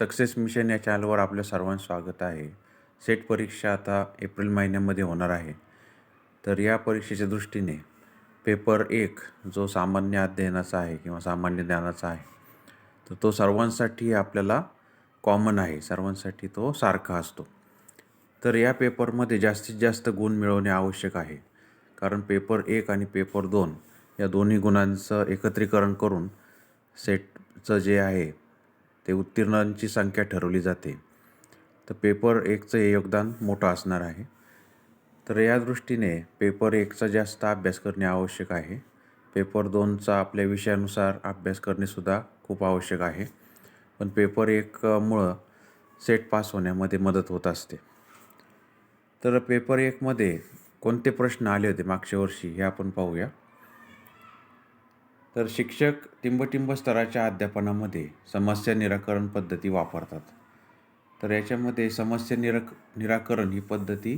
Success mission या चॅनलवर आपल्या सर्वांचं स्वागत आहे. सेट परीक्षा आता एप्रिल महिन्यामध्ये होणार आहे. तर या परीक्षेच्या दृष्टीने पेपर एक जो सामान्य अध्ययनाचा आहे किंवा सामान्य ज्ञानाचा आहे तर तो सर्वांसाठी आपल्याला कॉमन आहे. सर्वांसाठी तो सारखा असतो. तर या पेपरमध्ये जास्तीत जास्त गुण मिळवणे आवश्यक आहे. कारण पेपर एक आणि पेपर दोन या दोन्ही गुणांचं एकत्रीकरण करून सेटचं जे आहे ते उत्तीर्णांची संख्या ठरवली जाते. तर पेपर एकचं हे योगदान मोठं असणार आहे. तर या दृष्टीने पेपर एकचा जास्त अभ्यास करणे आवश्यक आहे. पेपर दोनचा आपल्या विषयानुसार अभ्यास करणेसुद्धा खूप आवश्यक आहे. पण पेपर एकमुळं सेट पास होण्यामध्ये मदत होत असते. तर पेपर एकमध्ये कोणते प्रश्न आले होते मागच्या वर्षी हे आपण पाहूया. तर शिक्षक टिंबटिंब स्तराच्या अध्यापनामध्ये समस्या निराकरण पद्धती वापरतात. तर याच्यामध्ये समस्या निराक निराकरण ही पद्धती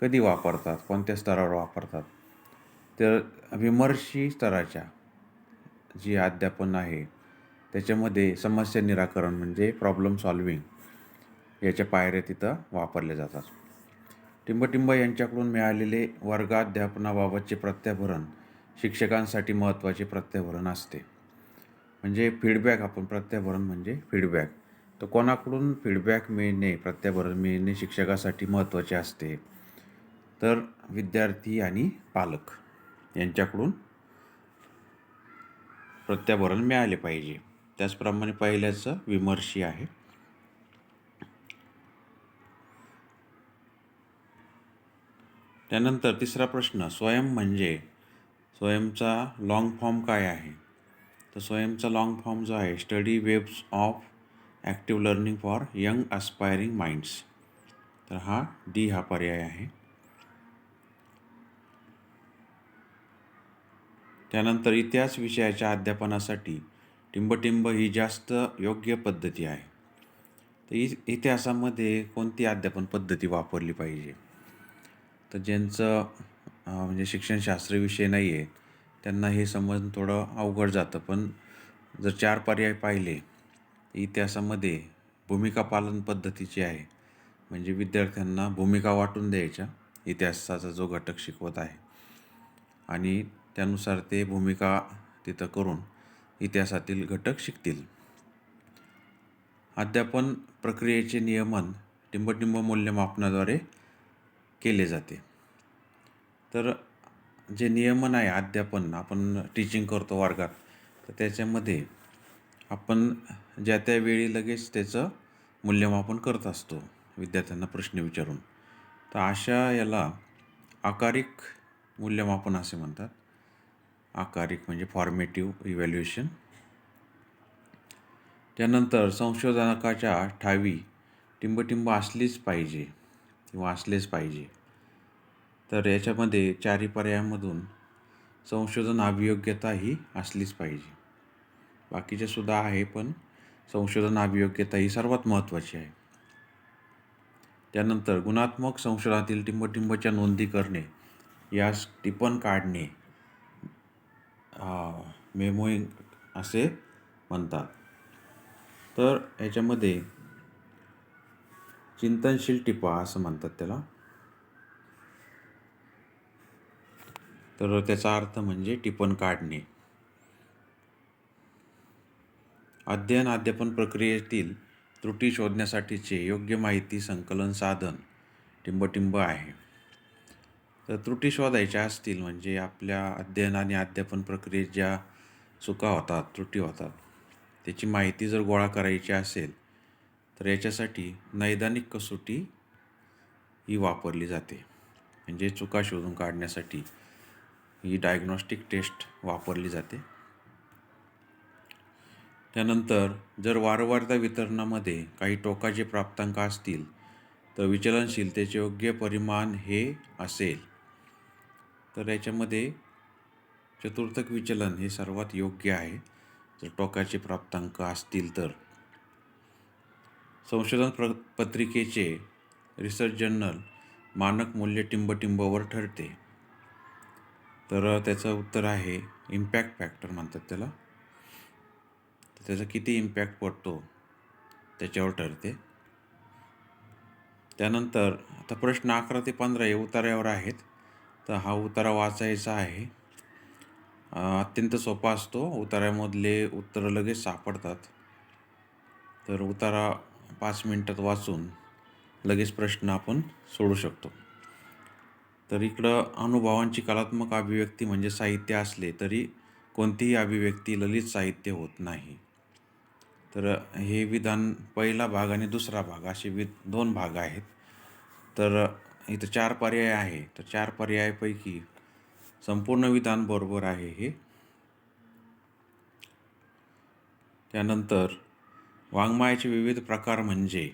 कधी वापरतात? कोणत्या स्तरावर वापरतात? तर विमर्शी स्तराच्या जी अध्यापन आहे त्याच्यामध्ये समस्या निराकरण म्हणजे प्रॉब्लेम सॉल्विंग याच्या पायऱ्या तिथं वापरल्या जातात. टिंबटिंब यांच्याकडून मिळालेले वर्गाध्यापनाबाबतचे प्रत्याभरण शिक्षकांसाठी महत्त्वाचे प्रत्याभरण असते. म्हणजे फीडबॅक आपण प्रत्याभरण म्हणजे फीडबॅक तर कोणाकडून फीडबॅक मिळणे प्रत्याभरण मिळणे शिक्षकासाठी महत्त्वाचे असते. तर विद्यार्थी आणि पालक यांच्याकडून प्रत्याभरण मिळाले पाहिजे. त्याचप्रमाणे पहिल्याचं विमर्शी आहे. त्यानंतर तिसरा प्रश्न स्वयं म्हणजे स्वयंचा लाँग फॉर्म काय आहे? तर स्वयंचा लाँग फॉर्म जो आहे study webs of active learning for young aspiring minds तर हा डी हा पर्याय आहे. त्यानंतर इतिहास विषयाच्या अध्यापनासाठी टिंबटिंब ही जास्त योग्य पद्धती आहे. तर इ इतिहासामध्ये कोणती अध्यापन पद्धती वापरली पाहिजे? तर ज्यांचं म्हणजे शिक्षणशास्त्र विषय नाही आहे त्यांना हे समजणं थोडं अवघड जातं. पण जर चार पर्याय पाहिले इतिहासामध्ये भूमिका पालन पद्धतीची आहे. म्हणजे विद्यार्थ्यांना भूमिका वाटून द्यायच्या इतिहासाचा जो घटक शिकवत आहे. आणि त्यानुसार ते भूमिका तिथं करून इतिहासातील घटक शिकतील. अध्यापन प्रक्रियेचे नियमन टिंबटिंब मूल्यमापनाद्वारे केले जाते. तर जे नियमन आहे अध्यापन आपण टीचिंग करतो वर्गात तर त्याच्यामध्ये आपण ज्या त्या वेळी लगेच त्याचं मूल्यमापन करत असतो विद्यार्थ्यांना प्रश्न विचारून. तर अशा याला आकारिक मूल्यमापन असे म्हणतात. आकारिक म्हणजे फॉर्मेटिव्ह इव्हॅल्युएशन त्यानंतर संशोधनकाच्या ठावी टिंबटिंब असलीच पाहिजे किंवा असलेच पाहिजे. तर याच्यामध्ये चारी पर्यायामधून संशोधन अभियोग्यता ही असलीच पाहिजे. बाकीचे सुद्धा आहे पण संशोधन अभियोग्यता ही सर्वात महत्त्वाची आहे. त्यानंतर गुणात्मक संशोधनातील टिंबटिंबच्या नोंदी करणे यास टिपण काढणे मेमोईंग असे म्हणतात. तर याच्यामध्ये चिंतनशील टिपा असं म्हणतात त्याला. तर त्याचा अर्थ म्हणजे टिपण काढणे. अध्ययन अध्यापन प्रक्रियेतील त्रुटी शोधण्यासाठीचे योग्य माहिती संकलन साधन टिंबटिंब आहे. तर त्रुटी शोधायच्या असतील म्हणजे आपल्या अध्ययन आणि अध्यापन प्रक्रियेत ज्या चुका होतात त्रुटी होतात त्याची माहिती जर गोळा करायची असेल तर याच्यासाठी नैदानिक कसोटी ही वापरली जाते. म्हणजे चुका शोधून काढण्यासाठी ही डायग्नॉस्टिक टेस्ट वापरली जाते. त्यानंतर जर वारंवारता वितरणामध्ये काही टोकाचे प्राप्तांक असतील तर विचलनशीलतेचे योग्य परिमाण हे असेल. तर याच्यामध्ये चतुर्थक विचलन हे सर्वात योग्य आहे. जर टोकाचे प्राप्तांक असतील तर. संशोधन प्र पत्रिकेचे रिसर्च जर्नल मानक मूल्य टिंबटिंबवर ठरते. तर त्याचं उत्तर आहे इम्पॅक्ट फॅक्टर म्हणतात त्याला. तर त्याचा किती इम्पॅक्ट पडतो त्याच्यावर ठरते. त्यानंतर आता प्रश्न अकरा ते पंधरा हे उतार्यावर आहेत. तर हा उतारा वाचायचा आहे. अत्यंत सोपा असतो. उतार्यामधले उत्तरं लगेच सापडतात. तर उतारा पाच मिनटात वाचून लगेच प्रश्न आपण सोडू शकतो. तर इकडं अनुभवांची कलात्मक अभिव्यक्ती म्हणजे साहित्य असले तरी कोणतीही अभिव्यक्ती ललित साहित्य होत नाही. तर हे विधान पहिला भाग आणि दुसरा भाग असे वि दोन भाग आहेत. तर इथं चार पर्याय आहे. तर चार पर्यायापैकी संपूर्ण विधान बरोबर आहे हे. त्यानंतर वाङ्मयाचे विविध प्रकार म्हणजे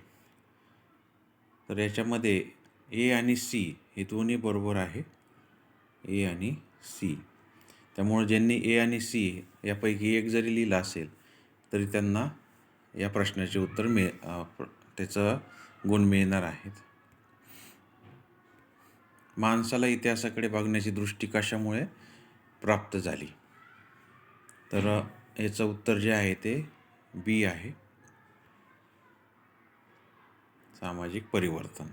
तर याच्यामध्ये ए आणि सी हे दोन्ही बरोबर आहे. ए आणि सी. त्यामुळे ज्यांनी ए आणि सी यापैकी एक जरी लिहिलं असेल तरी त्यांना या प्रश्नाचे उत्तर मिळ त्याचं गुण मिळणार आहेत. माणसाला इतिहासाकडे बघण्याची दृष्टी कशामुळे प्राप्त झाली? तर याचं उत्तर जे आहे ते बी आहे. सामाजिक परिवर्तन.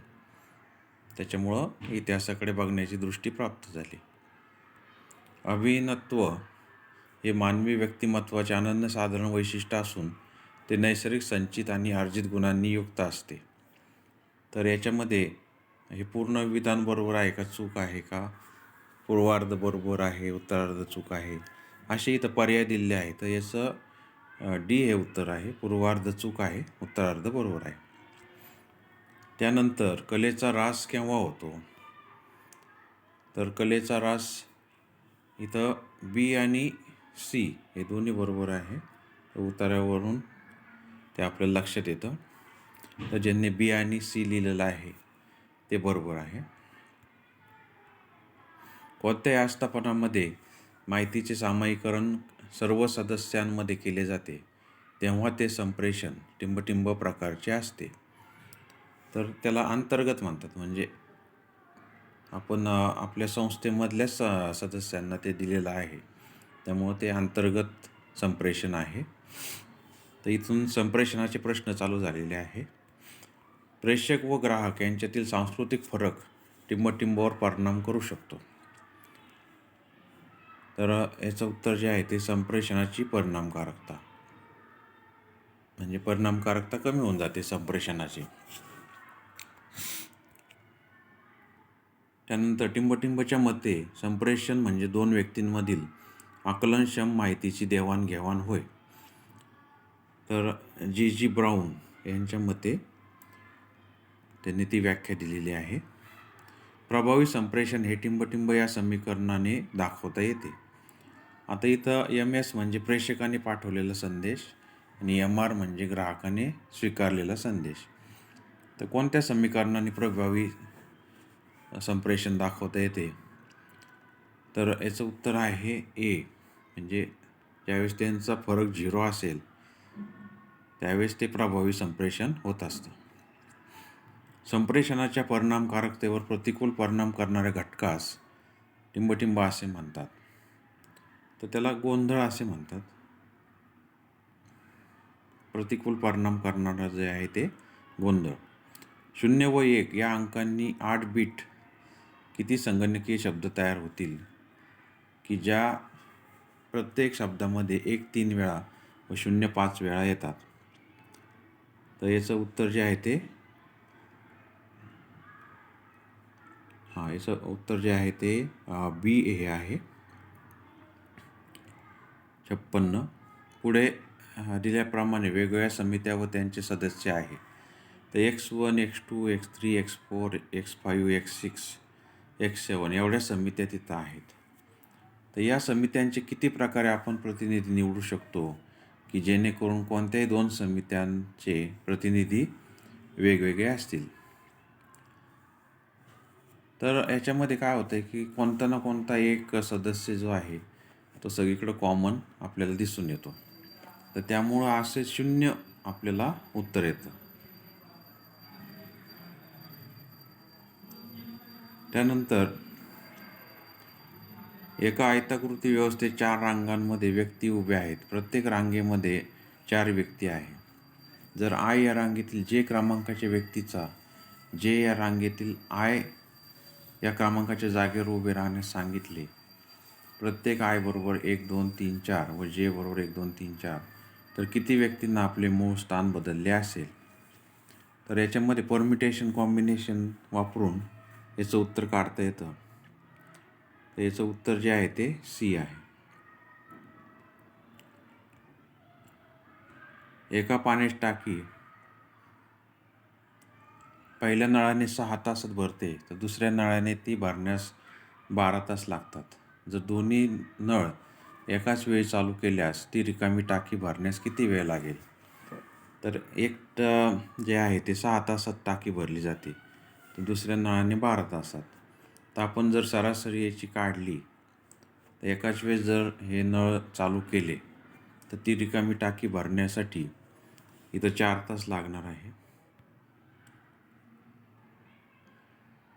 त्याच्यामुळं इतिहासाकडे बघण्याची दृष्टी प्राप्त झाली. अभिनत्व हे मानवी व्यक्तिमत्वाचे अनन्यसाधारण वैशिष्ट्य असून ते नैसर्गिक संचित आणि अर्जित गुणांनी युक्त असते. तर याच्यामध्ये हे पूर्ण विधान बरोबर आहे का चूक आहे का? पूर्वार्ध बरोबर आहे उत्तरार्ध चूक आहे? असे इथं पर्याय दिलेले आहे तर याचं डी हे उत्तर आहे. पूर्वार्ध चूक आहे उत्तरार्ध बरोबर आहे. त्यानंतर कलेचा रास केव्हा होतो? तर कलेचा रास इथं बी आणि सी हे दोन्ही बरोबर आहे. उतार्यावरून ते आपल्याला लक्षात येतं. तर ज्यांनी बी आणि सी लिहिलेलं आहे ते बरोबर आहे. कोणत्याही आस्थापनामध्ये माहितीचे सामायिकरण सर्व सदस्यांमध्ये केले जाते तेव्हा ते संप्रेषण टिंबटिंब प्रकारचे असते. तर त्याला अंतर्गत म्हणतात. म्हणजे आपण आपल्या संस्थेमधल्याच स सदस्यांना ते दिलेलं आहे. त्यामुळं ते अंतर्गत संप्रेषण आहे. तर इथून संप्रेषणाचे प्रश्न चालू झालेले आहे. प्रेक्षक व ग्राहक यांच्यातील सांस्कृतिक फरक टिंबटिंबावर परिणाम करू शकतो. तर याचं उत्तर जे आहे ते संप्रेषणाची परिणामकारकता. म्हणजे परिणामकारकता कमी होऊन जाते संप्रेषणाची. त्यानंतर टिंबटिंबच्या मते संप्रेषण म्हणजे दोन व्यक्तींमधील आकलनक्षम माहितीची देवाणघेवाण होय. तर जी जी ब्राऊन यांच्या मते त्यांनी ती व्याख्या दिलेली आहे. प्रभावी संप्रेषण हे टिंबटिंब या समीकरणाने दाखवता येते. आता इथं एम एस म्हणजे प्रेक्षकाने पाठवलेला संदेश आणि एम आर म्हणजे ग्राहकाने स्वीकारलेला संदेश. तर कोणत्या समीकरणाने प्रभावी संप्रेषण दाखवता येते. तर याचं उत्तर आहे ए. म्हणजे ज्यावेळेस त्यांचा फरक झिरो असेल त्यावेळेस ते प्रभावी संप्रेषण होत असतं. संप्रेषणाच्या परिणामकारकतेवर प्रतिकूल परिणाम करणाऱ्या घटकास टिंबटिंब असे म्हणतात. तर त्याला गोंधळ असे म्हणतात. प्रतिकूल परिणाम करणारं जे आहे ते गोंधळ. शून्य व एक या अंकांनी आठ बीट किती संगणकीय शब्द तयार होतील? की ज्या प्रत्येक शब्दामध्ये एक तीन वेळा व शून्य पाच वेळा येतात? तर याचं उत्तर जे आहे ते हां याचं उत्तर जे आहे ते बी हे आहे. छप्पन्न. पुढे दिल्याप्रमाणे वेगवेगळ्या समित्या व त्यांचे सदस्य आहे. तर X one X two X three X four X five X six X seven एवढ्या समित्या तिथं आहेत. तर या समित्यांचे किती प्रकारे आपण प्रतिनिधी निवडू शकतो की जेणेकरून कोणत्याही दोन समित्यांचे प्रतिनिधी वेगवेगळे असतील? तर याच्यामध्ये काय होतं की कोणता ना कोणता एक सदस्य जो आहे तो सगळीकडं कॉमन आपल्याला दिसून येतो. तर त्यामुळं असे शून्य आपल्याला उत्तर येतं. त्यानंतर एका आयताकृती व्यवस्थेत चार रांगांमध्ये व्यक्ती उभ्या आहेत. प्रत्येक रांगेमध्ये चार व्यक्ती आहे. जर आय या रांगेतील जे क्रमांकाच्या व्यक्तीचा जे या रांगेतील आय या क्रमांकाच्या जागेवर उभे राहण्यास सांगितले प्रत्येक आय बरोबर एक दोन तीन चार व जे बरोबर एक दोन तीन चार तर किती व्यक्तींना आपले मूळ स्थान बदलले असेल? तर याच्यामध्ये परमिटेशन कॉम्बिनेशन वापरून याचं उत्तर काढता येतं. तर याचं उत्तर जे आहे ते सी आहे. एका पाण्याची टाकी. पहिल्या नळाने सहा तासात भरते तर दुसऱ्या नळाने ती भरण्यास बारा तास लागतात. जर दोन्ही नळ एकाच वेळी चालू केल्यास ती रिकामी टाकी भरण्यास किती वेळ लागेल? तर एक जे आहे ते सहा तासात टाकी भरली जाते. तर दुसऱ्या नळाने बारा तासात तर आपण जर सरासरी याची काढली तर एकाच वेळेस जर हे नळ चालू केले तर ती रिकामी टाकी भरण्यासाठी इथं चार तास लागणार आहे.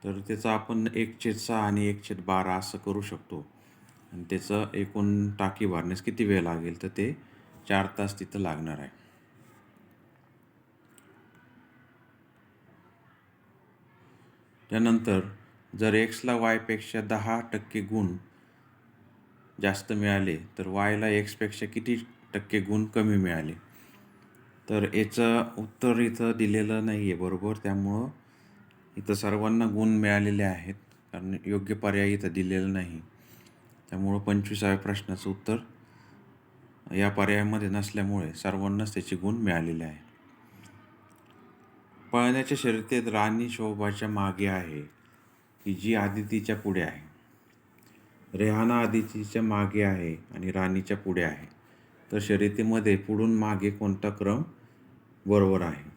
तर त्याचा आपण एक छेद सहा आणि एक छेद बारा असं करू शकतो. आणि त्याचं एकूण टाकी भरण्यास किती वेळ लागेल? तर ते चार तास तिथं लागणार आहे. त्यानंतर जर एक्सला वायपेक्षा दहा टक्के गुण जास्त मिळाले तर वायला एक्सपेक्षा किती टक्के गुण कमी मिळाले? तर याचं उत्तर इथं दिलेलं नाही आहे बरोबर? त्यामुळं इथं सर्वांना गुण मिळालेले आहेत कारण योग्य पर्याय इथं दिलेलं नाही. त्यामुळं पंचवीसाव्या प्रश्नाचं उत्तर या पर्यायामध्ये नसल्यामुळे सर्वांनाच त्याचे गुण मिळालेले आहे पळण्याच्या शर्यतीत राणी शोभाच्या मागे आहे. की जी आदितीच्या पुढे आहे. रेहाना आदितीच्या मागे आहे आणि राणीच्या पुढे आहे. तर शर्यतीमध्ये पुढून मागे कोणता क्रम बरोबर आहे?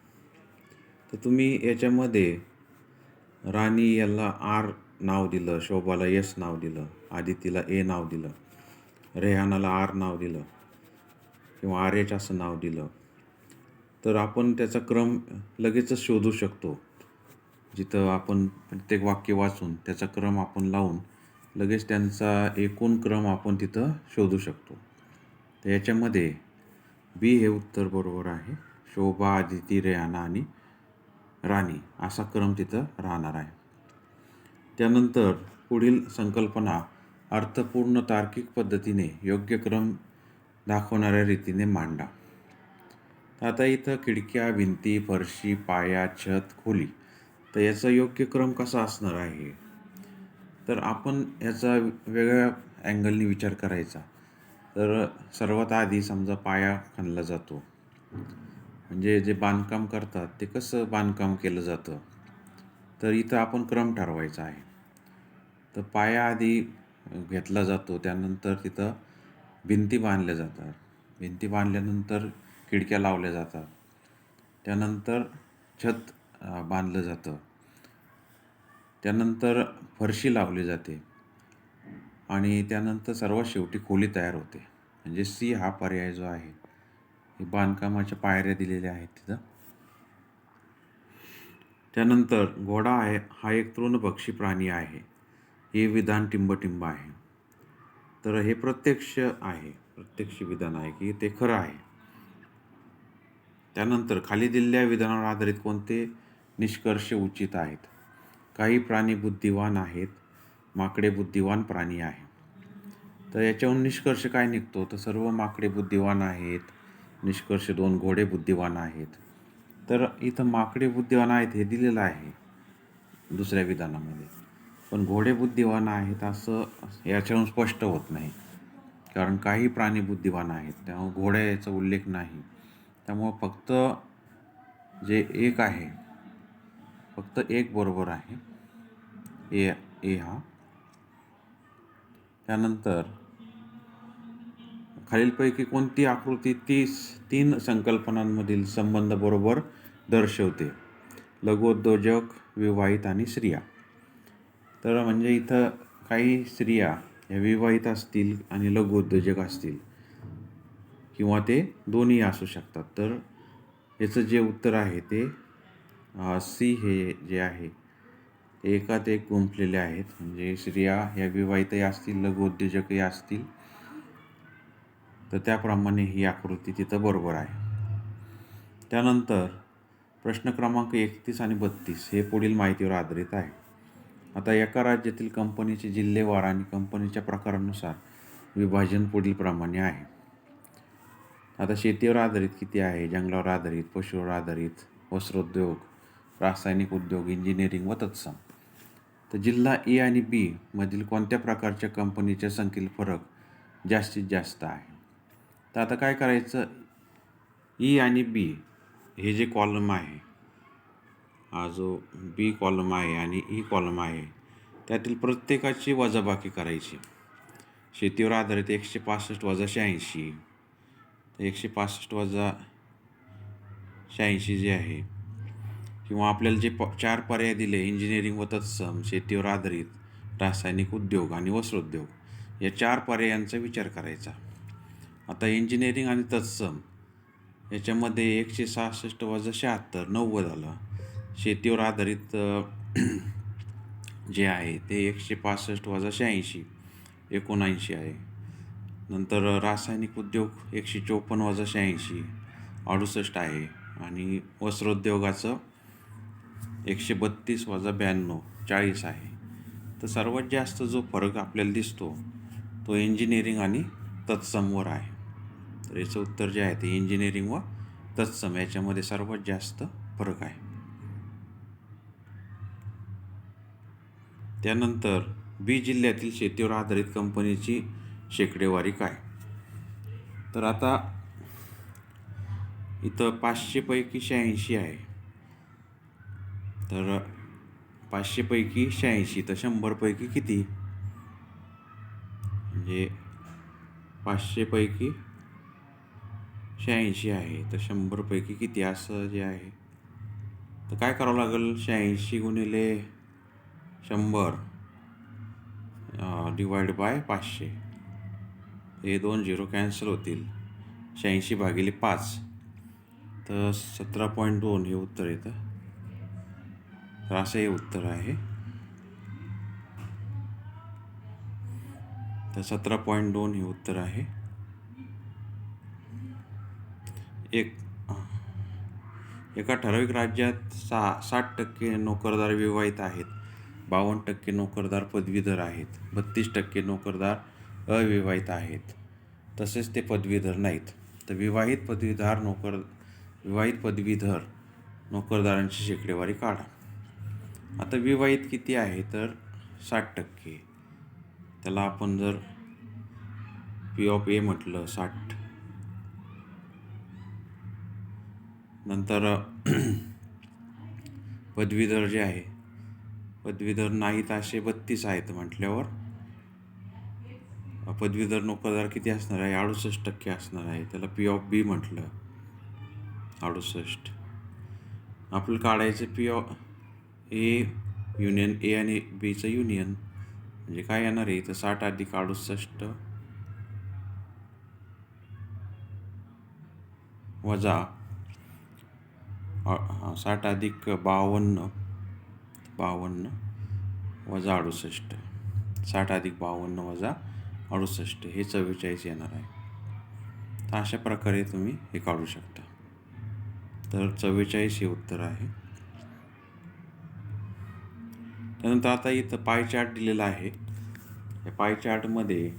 तर तुम्ही याच्यामध्ये राणी याला आर नाव दिलं शोभाला यस नाव दिलं आदितीला ए नाव दिलं रेहानाला आर नाव दिलं किंवा आर एच असं नाव दिलं. तर आपण त्याचा क्रम लगेचच शोधू शकतो. जिथं आपण प्रत्येक वाक्य वाचून त्याचा क्रम आपण लावून लगेच त्यांचा एकूण क्रम आपण तिथं शोधू शकतो. तर याच्यामध्ये बी हे उत्तर बरोबर आहे. शोभा आदिती रेहाना आणि राणी असा क्रम तिथं राहणार आहे. त्यानंतर पुढील संकल्पना अर्थपूर्ण तार्किक पद्धतीने योग्य क्रम दाखवणाऱ्या रीतीने मांडा. आता इथं खिडक्या भिंती फरशी पाया छत खोली. तर याचा योग्य क्रम कसा असणार आहे? तर आपण याचा वेगळ्या अँगलनी विचार करायचा. तर सर्वात आधी समजा पाया खणला जातो. म्हणजे जे बांधकाम करतात ते कसं बांधकाम केलं जातं? तर इथं आपण क्रम ठरवायचा आहे. तर पाया आधी घेतला जातो त्यानंतर तिथं भिंती बांधल्या जातात. भिंती बांधल्यानंतर खिडक्या लावल्या जातात. त्यानंतर छत बांधलं जातं. त्यानंतर फरशी लावली जाते आणि त्यानंतर सर्वात शेवटी खोली तयार होते. म्हणजे सी हा पर्याय जो आहे हे बांधकामाच्या पायऱ्या दिलेल्या आहेत तिथं. त्यानंतर घोडा आहे हा एक तृणपक्षी प्राणी आहे. हे विधान टिंबटिंब आहे. तर हे प्रत्यक्ष आहे प्रत्यक्ष विधान आहे की ते खरं आहे. त्यानंतर खाली दिलेल्या विधानावर आधारित कोणते निष्कर्ष उचित आहेत? काही प्राणी बुद्धिवान आहेत माकडे बुद्धिवान प्राणी आहे तर याच्याहून निष्कर्ष काय निघतो? तर सर्व माकडे बुद्धिवान आहेत निष्कर्ष दोन घोडे बुद्धिवान आहेत. तर इथं माकडे बुद्धिवान आहेत हे दिलेलं आहे दुसऱ्या विधानामध्ये. पण घोडे बुद्धिवान आहेत असं याच्याहून स्पष्ट होत नाही. कारण काही प्राणी बुद्धिवान आहेत. त्यामुळे घोड्या याचा उल्लेख नाही. त्यामुळं फक्त जे एक आहे फक्त एक बरोबर आहे. ए ए हा. त्यानंतर खालीलपैकी कोणती आकृती तीस तीन संकल्पनांमधील संबंध बरोबर दर्शवते? लघुउद्योजक विवाहित आणि स्त्रिया. तर म्हणजे इथं काही स्त्रिया ह्या विवाहित असतील आणि लघुउद्योजक असतील. किंवा ते दोन्ही असू शकतात. तर याचं जे उत्तर आहे ते सी हे जे आहे ते एकात एक गुंफलेले आहेत. म्हणजे स्त्रिया ह्या विवाहितही असतील लघुउद्योजकही असतील. तर त्याप्रमाणे ही आकृती तिथं बरोबर आहे. त्यानंतर प्रश्न क्रमांक एकतीस आणि बत्तीस हे पुढील माहितीवर आधारित आहे. आता एका राज्यातील कंपनीचे जिल्हेवार आणि कंपनीच्या प्रकारानुसार विभाजन पुढीलप्रमाणे आहे. आता शेतीवर आधारित किती आहे? जंगलावर आधारित पशुवर आधारित वस्त्रोद्योग रासायनिक उद्योग इंजिनिअरिंग व तत्सम. तर जिल्हा ए आणि बी मधील कोणत्या प्रकारच्या कंपनीच्या संख्येतील फरक जास्तीत जास्त आहे? तर आता काय करायचं? ई आणि बी हे जे कॉलम आहे हा जो बी कॉलम आहे आणि e ई कॉलम आहे त्यातील प्रत्येकाची वजाबाकी करायची. शेतीवर आधारित एकशे पासष्ट वजा शहाऐंशी एकशे पासष्ट वजा शहाऐंशी जे आहे किंवा आपल्याला जे प चार पर्याय दिले इंजिनिअरिंग व तत्सम शेतीवर आधारित रासायनिक उद्योग आणि वस्त्रोद्योग या चार पर्यायांचा विचार करायचा. आता इंजिनिअरिंग आणि तत्सम याच्यामध्ये एकशे सहासष्ट वजा शहात्तर नव्वद आलं. शेतीवर आधारित जे आहे ते एकशे पासष्ट वजा शहाऐंशी एकोणऐंशी आहे. नंतर रासायनिक उद्योग एकशे चोपन्न वजा शहाऐंशी अडुसष्ट आहे. आणि वस्त्रोद्योगाचं एकशे बत्तीस वजा ब्याण्णव चाळीस आहे. तर सर्वात जास्त जो फरक आपल्याला दिसतो तो इंजिनिअरिंग आणि तत्समवर आहे. तर याचं उत्तर जे आहे ते इंजिनिअरिंग व तत्सम याच्यामध्ये सर्वात जास्त फरक आहे. त्यानंतर बी जिल्ह्यातील शेतीवर आधारित कंपनीची शेकडेवारी काय? तर आता इथं पाचशेपैकी शहाऐंशी आहे. तर पाचशेपैकी शहाऐंशी तर शंभरपैकी किती? म्हणजे पाचशेपैकी शहाऐंशी आहे तर शंभरपैकी किती? असं जे आहे. तर काय करावं लागेल? शहाऐंशी गुणिले शंभर डिवाइड बाय पाचशे. हे दोन झिरो कॅन्सल होतील. शहाऐंशी भागिले पाच. तर सतरा पॉईंट दोन हे उत्तर येतं. तर असं हे उत्तर आहे. तर सतरा पॉईंट दोन हे उत्तर आहे. एक एका ठराविक राज्यात सा साठ टक्के नोकरदार विवाहित आहेत. बावन्न टक्के नोकरदार पदवीधर आहेत. बत्तीस टक्के नोकरदार अविवाहित आहेत. तसेच ते पदवीधर नाहीत. तर विवाहित पदवीधर नोकर विवाहित पदवीधर नोकरदारांची शेकडेवारी काढा. आता विवाहित किती आहे? तर साठ टक्के. त्याला आपण जर पी ऑफ ए म्हटलं साठ. नंतर पदवीधर जे आहे पदवीधर नाहीत असे बत्तीस आहेत म्हटल्यावर पदवीधर नोकरदार किती असणार आहे? अडुसष्ट टक्के असणार आहे. त्याला पी ऑफ बी म्हटलं. अडुसष्ट. आपलं काढायचं P of A union A आणि बीचं युनियन म्हणजे काय येणार आहे? तर साठ अधिक अडुसष्ट वजा हां साठ अधिक बावन्न बावन्न वजा अडुसष्ट. साठ अधिक बावन्न वजा अडुसष्ट हे चव्वेचाळीस येणार आहे. तर अशा प्रकारे तुम्ही हे काढू शकता. तर चव्वेचाळीस हे उत्तर आहे. त्यानंतर आता इथं पाय चार्ट दिलेला आहे. या पाय चार्टमध्ये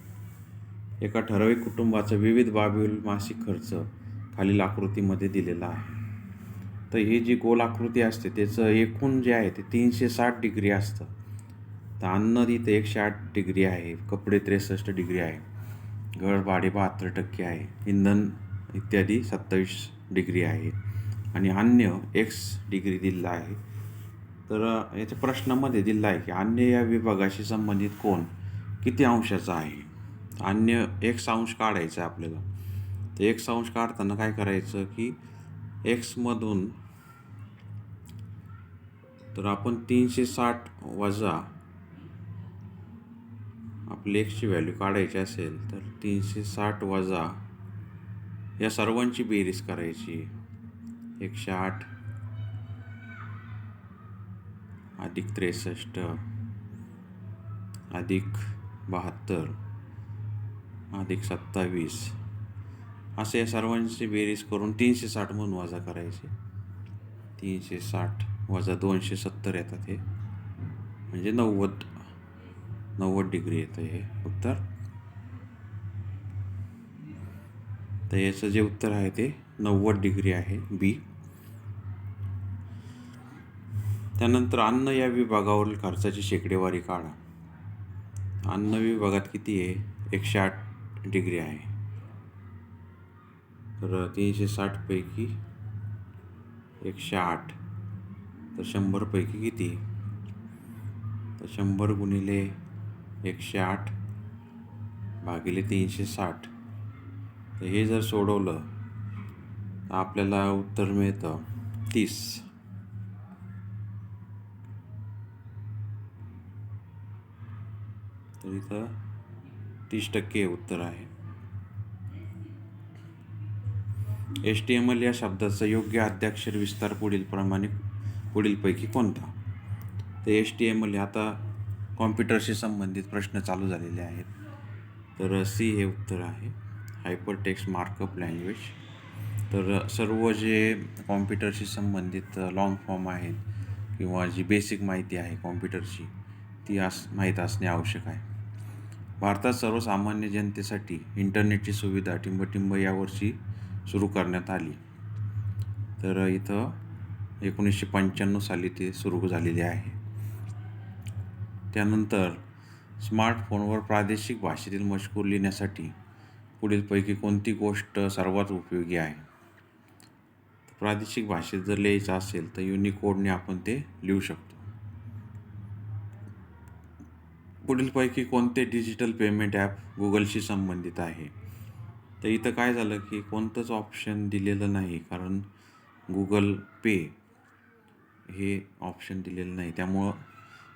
एका ठराविक कुटुंबाचं विविध बाबीवरील मासिक खर्च खालील आकृतीमध्ये दिलेला आहे. तर ही जी गोल आकृती असते त्याचं एकूण जे आहे ते तीनशे साठ डिग्री असतं. तर अन्न तिथं एकशे आठ डिग्री आहे कपडे त्रेसष्ट डिग्री आहे घर भाडे बहात्तर टक्के आहे इंधन इत्यादी सत्तावीस डिग्री आहे आणि अन्य एक्स डिग्री दिलेला आहे. तर याच्या प्रश्नामध्ये दिलं आहे की अन्य या विभागाशी संबंधित कोण किती अंशाचा आहे? अन्य एक अंश काढायचा आहे आपल्याला. तर एक अंश काढताना काय करायचं की एक्समधून तर आपण तीनशे साठ वजा आपली एक्सची व्हॅल्यू काढायची असेल तर तीनशे साठ वजा या सर्वांची बेरीज करायची. एकशे आठ. अधिक त्रेसष्ट. अधिक बहात्तर. अधिक सत्तावीस. असे या सर्वांची बेरीज करून तीनशे साठ म्हणून वजा करायचे. तीनशे साठ वजा दोनशे सत्तर येतात हे. म्हणजे नव्वद. नव्वद डिग्री येतं हे उत्तर. तर याचं जे उत्तर आहे ते नव्वद डिग्री आहे बी त्यानंतर अन्न या विभागावरील खर्चाची शेकडेवारी काढा. अन्न विभागात किती आहे? एकशे आठ डिग्री आहे. तर तीनशे साठपैकी एकशे आठ. तर शंभरपैकी किती? तर शंभर गुणिले एकशे आठ भागिले तीनशे साठ. तर हे जर सोडवलं तर आपल्याला उत्तर मिळतं तीस. तर इथं तीस टक्के उत्तर आहे. एस टी एम एल या शब्दाचा योग्य आद्याक्षर विस्तार पुढील प्रमाणे पुढीलपैकी कोणता? तर एस टी एम एल हे आता कॉम्प्युटरशी संबंधित प्रश्न चालू झालेले आहेत. तर सी हे उत्तर आहे. हायपर टेक्स्ट मार्कअप लँग्वेज तर सर्व जे कॉम्प्युटरशी संबंधित लॉंग फॉर्म आहेत किंवा जी बेसिक माहिती आहे कॉम्प्युटरची ती आस माहीत असणे आवश्यक आहे. भारतात सर्वसामान्य जनतेसाठी इंटरनेटची सुविधा टिंबटिंब यावर्षी सुरू करण्यात आली. तर इथं एकोणीसशे पंच्याण्णव साली ते सुरू झालेले आहे. त्यानंतर स्मार्टफोनवर प्रादेशिक भाषेतील मजकूर लिहिण्यासाठी पुढीलपैकी कोणती गोष्ट सर्वात उपयोगी आहे? प्रादेशिक भाषेत जर लिहायचं असेल तर युनिकोडने आपण ते लिहू शकतो. पुढीलपैकी कोणते डिजिटल पेमेंट ॲप गुगलशी संबंधित आहे? तर इथं काय झालं की कोणतंच ऑप्शन दिलेलं नाही कारण गुगल पे हे ऑप्शन दिलेलं नाही. त्यामुळं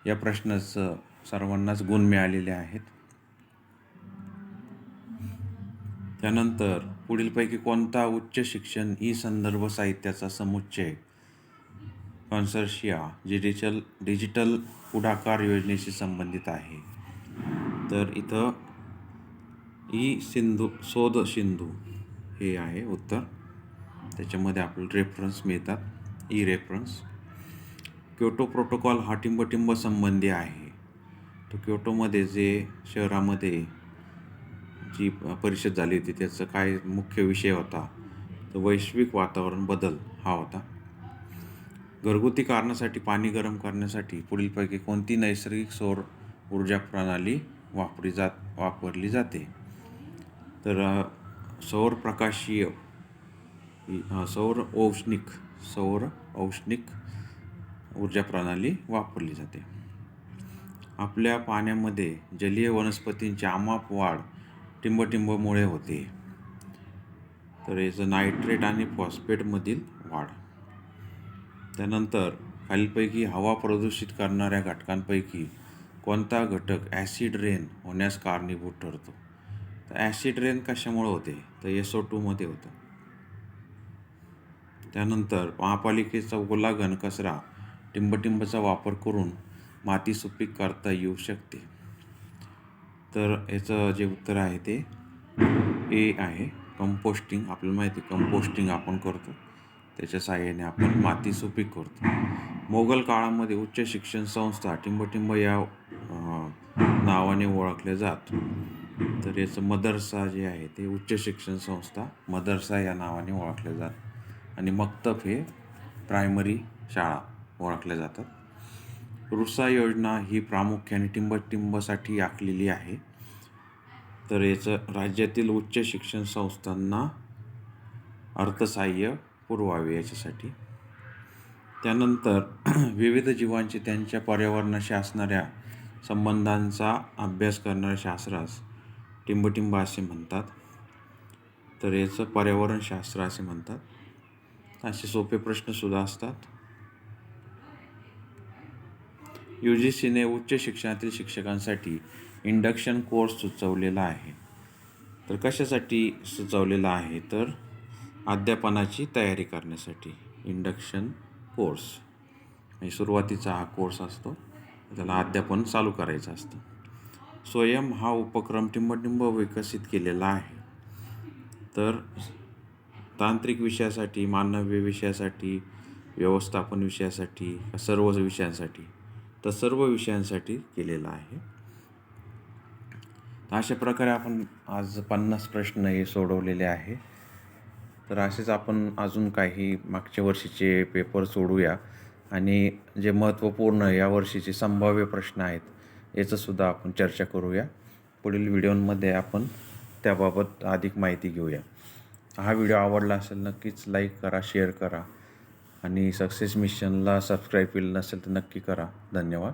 या प्रश्नाचं सर्वांनाच गुण मिळालेले आहेत. त्यानंतर पुढीलपैकी कोणता उच्च शिक्षण ई संदर्भ साहित्याचा समुच्चय कॉन्सर्शिया डिजिटल डिजिटल पुढाकार योजनेशी संबंधित आहे. तर इथं ई सिंधू शोध सिंधू हे आहे उत्तर. त्याच्यामध्ये आपल्याला रेफरन्स मिळतात. ई रेफरन्स क्योटो प्रोटोकॉल हा टिंबटिंब संबंधी आहे. तो क्योटोमध्ये जे शहरामध्ये जी परिषद झाली होती त्याचा काय मुख्य विषय होता तर वैश्विक वातावरण बदल हा होता. घरगुती कारणासाठी पाणी गरम करण्यासाठी पुढीलपैकी कोणती नैसर्गिक सौर ऊर्जा प्रणाली वापरी जात वापरली जाते? तर सौर प्रकाशीय सौर औष्णिक सौर औष्णिक ऊर्जा प्रणाली वापरली जाते. आपल्या पाण्यामध्ये जलीय वनस्पतींची आमाप वाढ टिंबटिंबमुळे होते. तर याचं नायट्रेट आणि फॉस्फेटमधील वाढ. त्यानंतर खालीलपैकी हवा प्रदूषित करणाऱ्या घटकांपैकी कोणता घटक ॲसिड रेन होण्यास कारणीभूत ठरतो? तर ॲसिड रेन कशामुळे होते? तर एसओ टूमध्ये होतं. त्यानंतर महापालिकेचा ओला घनकचरा टिंबटिंबचा वापर करून माती सुपीक करता येऊ शकते. तर याचं जे उत्तर आहे ते ए आहे. कंपोस्टिंग आपल्याला माहिती कंपोस्टिंग आपण करतो. त्याच्या साहाय्याने आपण माती सुपीक करतो. मोगल काळामध्ये उच्च शिक्षण संस्था टिंबटिंब या नावाने ओळखल्या जात. तर याचं मदरसा जे आहे ते उच्च शिक्षण संस्था मदरसा या नावाने ओळखल्या जात. आणि मक्तफ हे प्रायमरी शाळा. ओळखल्या जातात. रुसा योजना ही प्रामुख्याने टिंबटिंबसाठी आखलेली आहे. तर याचं राज्यातील उच्च शिक्षण संस्थांना अर्थसहाय्य पुरवावे याच्यासाठी. त्यानंतर विविध जीवांचे त्यांच्या पर्यावरणाशी असणाऱ्या संबंधांचा अभ्यास करणाऱ्या शास्त्रास टिंबटिंब असे म्हणतात. तर याचं पर्यावरणशास्त्र असे म्हणतात. असे सोपे प्रश्नसुद्धा असतात. यू जी सीने उच्च शिक्षणातील शिक्षकांसाठी इंडक्शन कोर्स सुचवलेला आहे. तर कशासाठी सुचवलेला आहे? तर अध्यापनाची तयारी करण्यासाठी इंडक्शन कोर्स. म्हणजे सुरुवातीचा हा कोर्स असतो. त्याला अध्यापन चालू करायचं असतं. स्वयं हा उपक्रम टिंबटिंब विकसित केलेला आहे. तर तांत्रिक विषयासाठी मानव्य विषयासाठी व्यवस्थापन विषयासाठी सर्व विषयांसाठी तर सर्व विषयांसाठी केलेलं आहे. तर अशा प्रकारे आपण आज पन्नास प्रश्न हे सोडवलेले आहे. तर असेच आपण अजून काही मागच्या वर्षीचे पेपर सोडूया. आणि जे महत्त्वपूर्ण या वर्षीचे संभाव्य प्रश्न आहेत याचंसुद्धा आपण चर्चा करूया. पुढील व्हिडिओमध्ये आपण त्याबाबत अधिक माहिती घेऊया. हा व्हिडिओ आवडला असेल नक्कीच लाईक करा शेअर करा. आणि सक्सेस मिशनला सबस्क्राईब केलं नसेल तर नक्की करा. धन्यवाद.